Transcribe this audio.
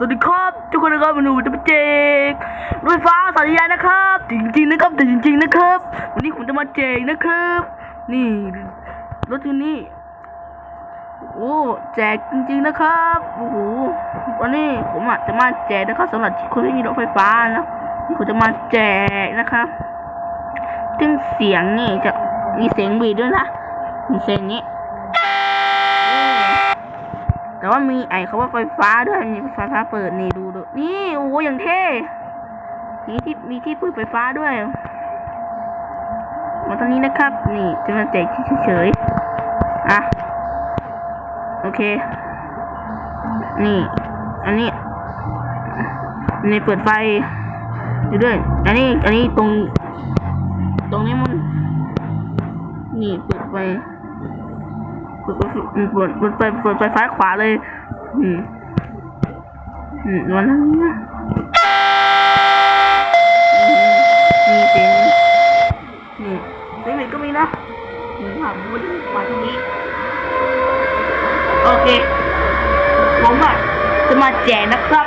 สวัสดีครับทุกคนนะครับวันนี้ผมจะมาแจกรถไฟฟ้าสายใหญ่นะครับ จริงๆนะครับแต่จริง ๆนะครับ วันนี้ผมจะมาแจกนะครับ นี่รถคันนี้โอ้แจกจริง ๆนะครับโอ้โหวันนี้ผมอะจะมาแจกนะครับสำหรับคนที่มีรถไฟฟ้านะนี่ผมจะมาแจกนะครับซึ่งเสียงนี่จะมีเสียงบีดด้วยนะมีเสียงนี้ แต่ว่ามีไอเขาว่าไฟฟ้าด้วยมีไฟฟ้าเปิดนี่ดูดูนี่โอ้โหอย่างเท่มีที่มีที่ปิดไฟฟ้าด้วยมาตอนนี้นะครับ นี่จะมาแจกเฉยๆอะโอเค นี่ อันนี้นี่เปิดไฟอยู่ด้วย อันนี้ อันนี้ตรง ตรงนี้มัน นี่เปิดไฟ ปิดเปิดเปิดเปิดไฟเปิดไฟฟ้าขวาเลย อืมอืมวันนั้นนะอืมมีเสียงนี่เสียงเด็กก็มีนะนี่ผ่านมาที่มาตรงนี้ โอเค ผมอะจะมาแจกนะครับ